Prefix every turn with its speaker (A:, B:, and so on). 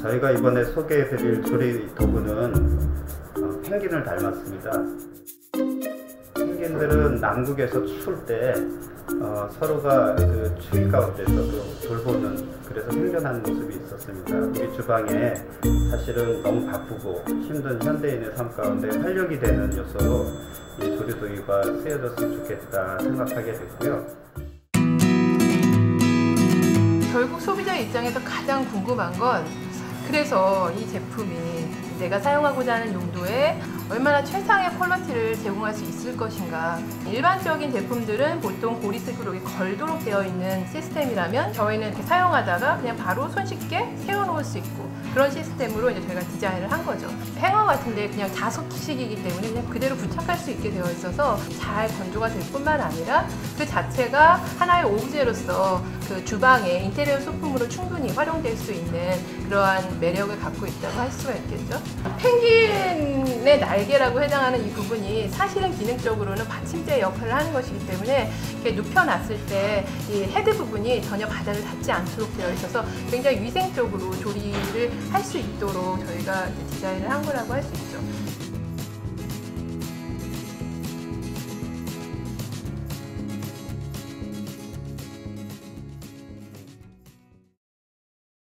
A: 저희가 이번에 소개해드릴 조리 도구는 어, 펭귄을 닮았습니다. 펭귄들은 남극에서 추울 때 어, 서로가 그 추위 가운데서 그 돌보는 그래서 생존하는 모습이 있었습니다. 우리 주방에 사실은 너무 바쁘고 힘든 현대인의 삶 가운데 활력이 되는 요소로 이 조리 도구가 쓰여졌으면 좋겠다 생각하게 됐고요.
B: 결국 소비자 입장에서 가장 궁금한 건 그래서 이 제품이 내가 사용하고자 하는 용도에 얼마나 최상의 퀄리티를 제공할 수 있을 것인가 일반적인 제품들은 보통 이렇게 걸도록 되어 있는 시스템이라면 저희는 이렇게 사용하다가 그냥 바로 손쉽게 세워놓을 수 있고 그런 시스템으로 이제 저희가 디자인을 한 거죠 행어 같은데 그냥 자석식이기 때문에 그냥 그대로 부착할 수 있게 되어 있어서 잘 건조가 될 뿐만 아니라 그 자체가 하나의 오브제로서 그 주방의 인테리어 소품으로 충분히 활용될 수 있는 그러한 매력을 갖고 있다고 할 수가 있겠죠. 펭귄의 날개라고 해당하는 이 부분이 사실은 기능적으로는 받침대 역할을 하는 것이기 때문에 이렇게 눕혀놨을 때 이 헤드 부분이 전혀 바닥을 닿지 않도록 되어 있어서 굉장히 위생적으로 조리를 할 수 있도록 저희가 디자인을 한 거라고 할 수 있죠.